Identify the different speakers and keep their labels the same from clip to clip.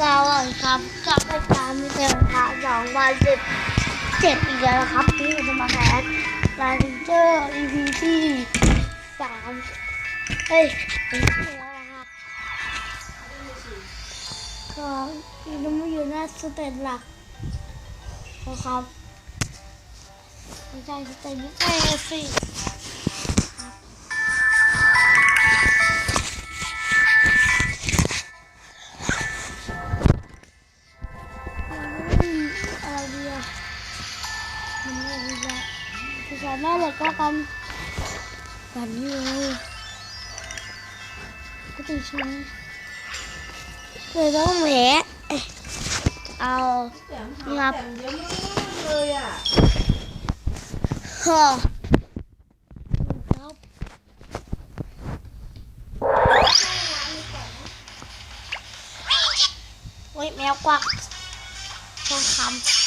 Speaker 1: สวัสดีครับกับรายการมิเตอร์พาสองวันสิบเจ็ดอีกแล้วครับที่เราจะมาแคสลาลิเจอร์ EP ที่สามเฮ้ยเป็นที่แล้วนะครับก็ยังไม่อยู่หน้าสเตจหลักนะครับไม่ใช่สเตจนี้เอสิค ต้องแหมเอ๊ะเอางับ
Speaker 2: เยอะมากเลยอะ
Speaker 1: ฮ่อครับโอ้ยแมวกวักทองคำ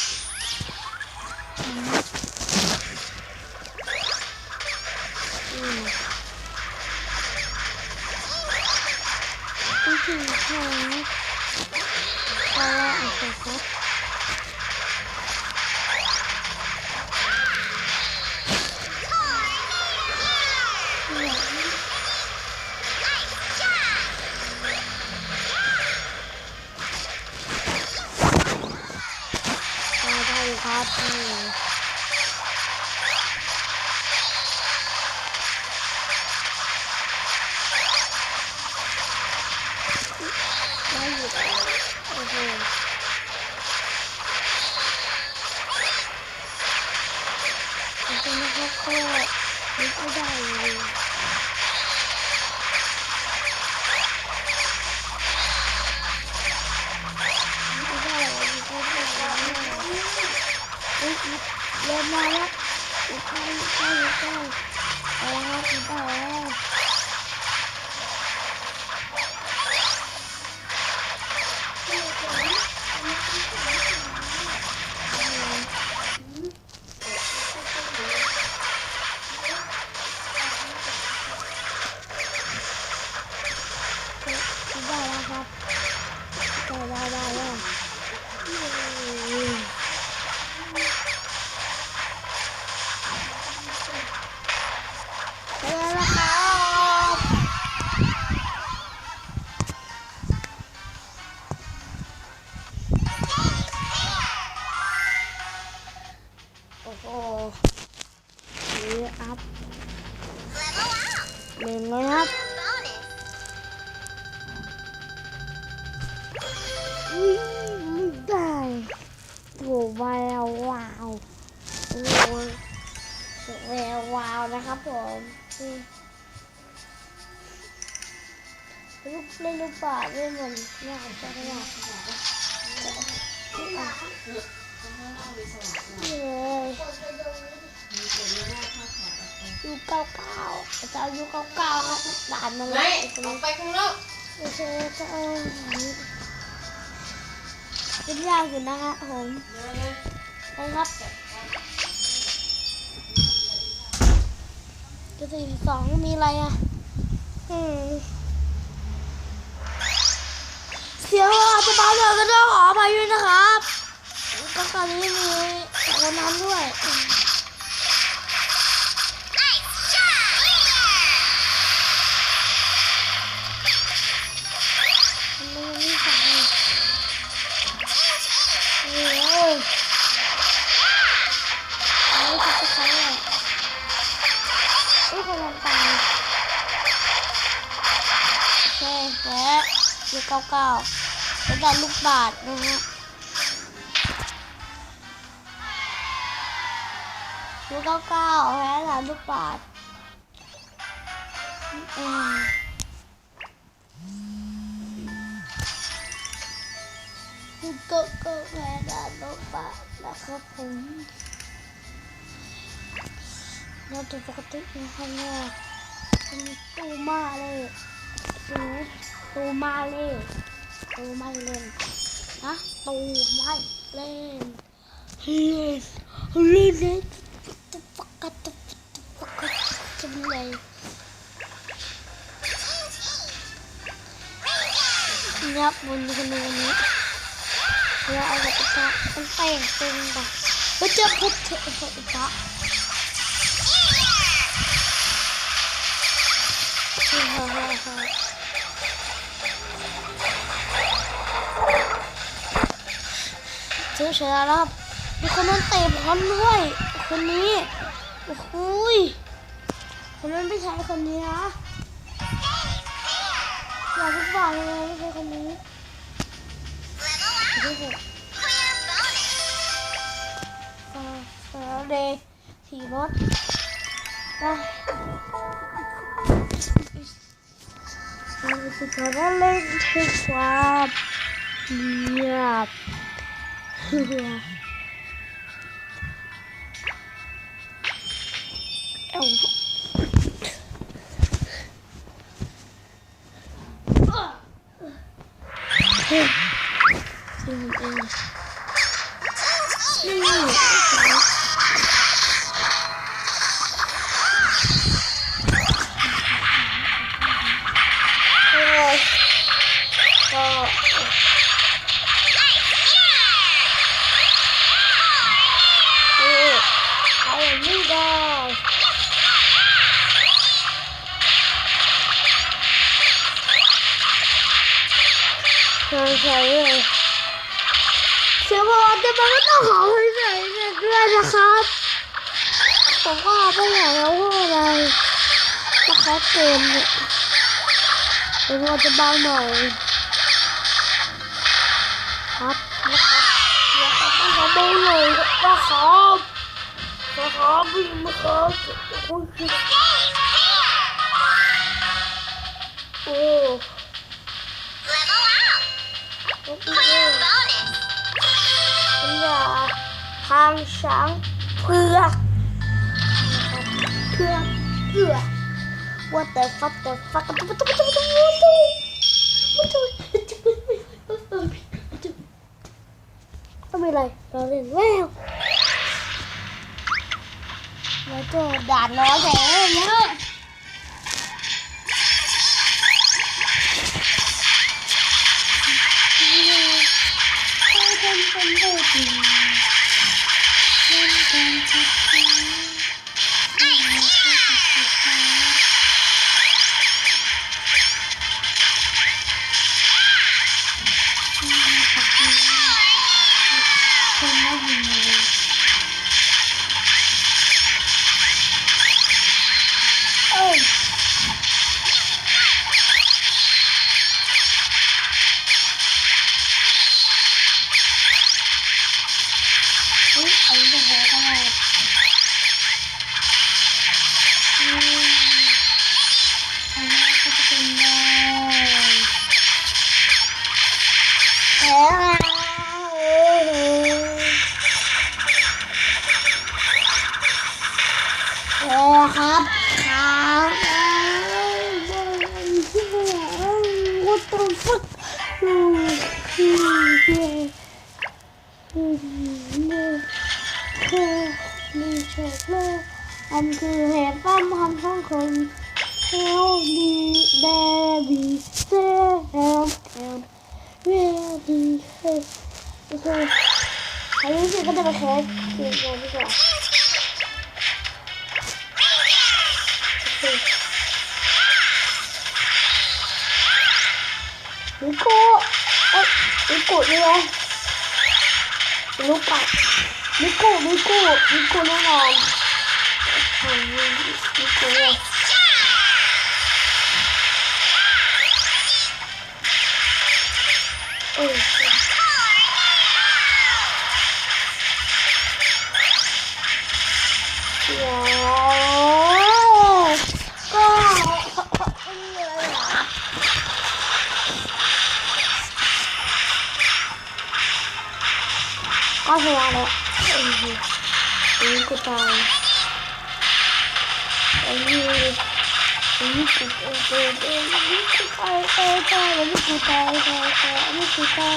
Speaker 1: วววาวโอ้ยแวววาวนะครับผมลูกเล่นลูกบาศก์เล่นเหมือนยากจังเลยอะนี่เลยยูเก้าเก้าอาจารย์ยูเก้าเก้าครับด่านมัน
Speaker 2: ไม่ออกไปข้างนอก
Speaker 1: โอเคก็เอาอย่างนี้เป็นยากอยู่นะฮะผม นะครับจะสี่สองมีอะไรอะ อืมเสียงอาจจะเบาหน่อยก็ต้องขออภัยด้วยนะครับก็ตอนนี้มีคนน้ำด้วย แล้วได้ลูกบาทนะฮะยูกเก้าเก้าแพ้หลานลูกบาทอืมยูเก้าเก้าแพ้หลานลูกบาทนะครับผมเราจะปกตินะข้างนอกเป็นตู้มาเลยตูตูมาเลย ตูไม่เล่นนะตูไม่เล่นเล่นเล่นเล่นตุ๊กตาตุ๊กตาตุ๊กตาจะมีอะไรเนี่ยบนคนนี้เราเอากับอุตะมันแต่งตึงไปไปเจอพุทธเถอะอุตะ เจอเฉยแล้วครับมีคนนั้นเตะบอลด้วย คนนี้ โอ้โหยคนนั้นไม่ใช่คนนี้นะอยากพูดว่าเลยไม่ใช่คนนี้เออเดย์ขี่รถไปเราจะขอเล่นให้ความเงียบ เอ้ สียงบอกว่าจะมันก็ต้องขอให้ใส่เนี่ยด้วยนะครับผมก็ไม่อยากจะพูดอะไรนะครับเกมเนี่ยเดี๋ยวเราจะเบาหน่อยครับนะครับอยากให้มันเบาหน่อยนะครับนะครับพี่นะครับคุณคือโอ้ ทางช้างเพื่อกเพื่อกเพื่อกว่าแต่ฟัดแต่ฟัดกันตุ๊บตุ๊บตุ๊บตุ๊บตุ๊บตุ๊บไม่เป็นไรเราเล่นแล้วแล้วก็ด่านน้อยแถวเนี้ย หแล้วครับครับ What the fuck? คือมีเชฟเลยอันคือเหตุป้อมทำช่องคนเฮลดีเดบีเซแฮมแฮมเวดีเฮ้ยโอเคอันนี้สิก็จะไปแคสเกมกันดีกว่า นิโก้เอ้ยนิโก้นี่ไงลูกปัดนิโก้นิโก้นิโก็ชนะแล้วเอออันนี้กูตายอันนี้อันนี้กูตายอันนี้กูตายตายตายอันนี้กูตา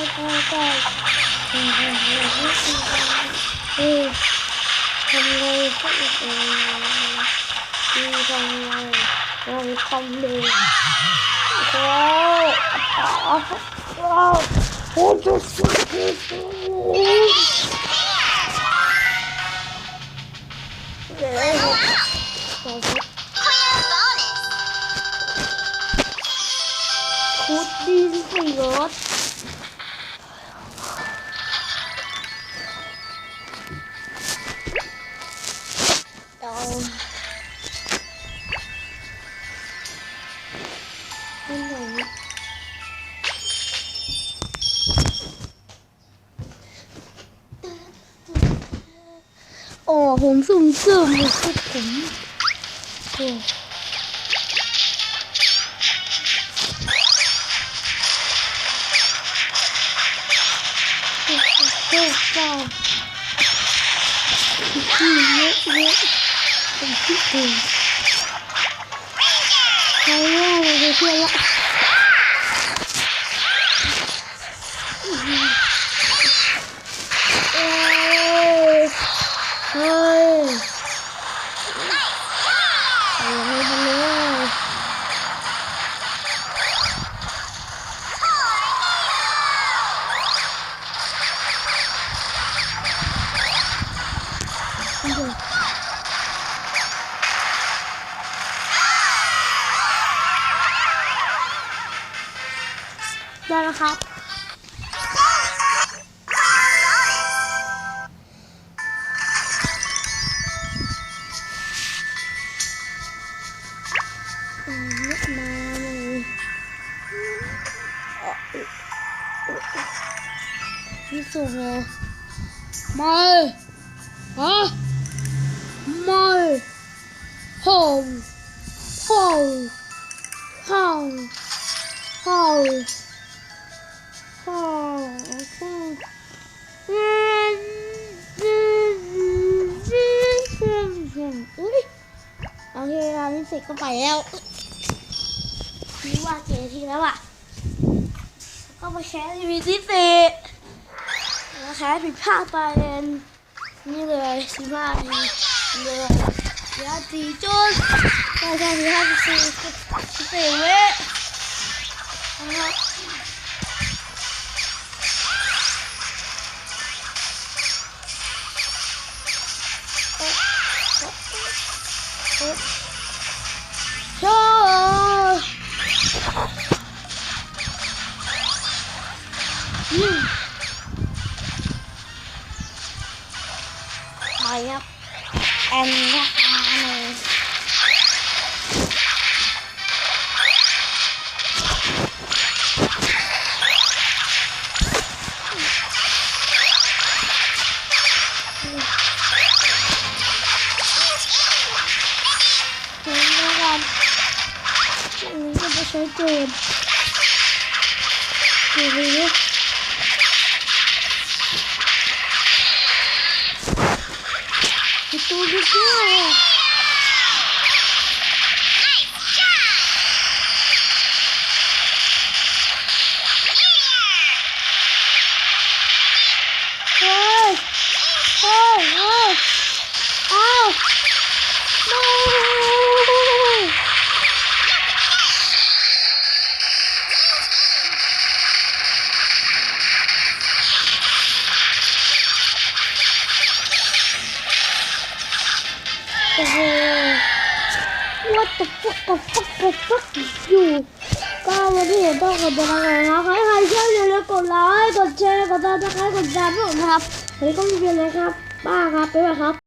Speaker 1: ยต โอ้ผมสุ่มสุ่มเลยคือผมโอ้เฮ้ยเจ้าขี้เยอะเยอะเป็นขี้เก่งใครว่าเราจะเชื่อละ ได้แล้วครับอืมมาเลยนี่สูงเลยไม่ฮะไม่ห้องห้องห้อ โอเคอันนี้เสร็จก็ไปแล้วนี่ว่าเจทีแล้วอะ ก็มาแคสวีที่สี่แล้วแคสผิดพลาดไปเป็นนี่เลยสิบห้าทีเลยยาตีจุดใช่ใช่สิบห้าสิบสี่สิบสี่เว้ยนะครับ ไปครับแอนนะคะเลยเดี๋ยวแล้วกันอันนี้ก็จะใช้เกมเดี๋ยวนี้ ปร What the fuck the fuck the fuck อยู่ก็วันที่เห็นต้องกดติดตามนะครับใครใครชอบอย่าลืมกดไลค์กดแชร์กดติดตามกดติดตามด้วยนะครับเฮ้ยก็มีเพียงเลยครับป้าครับบ๊ายบายครับ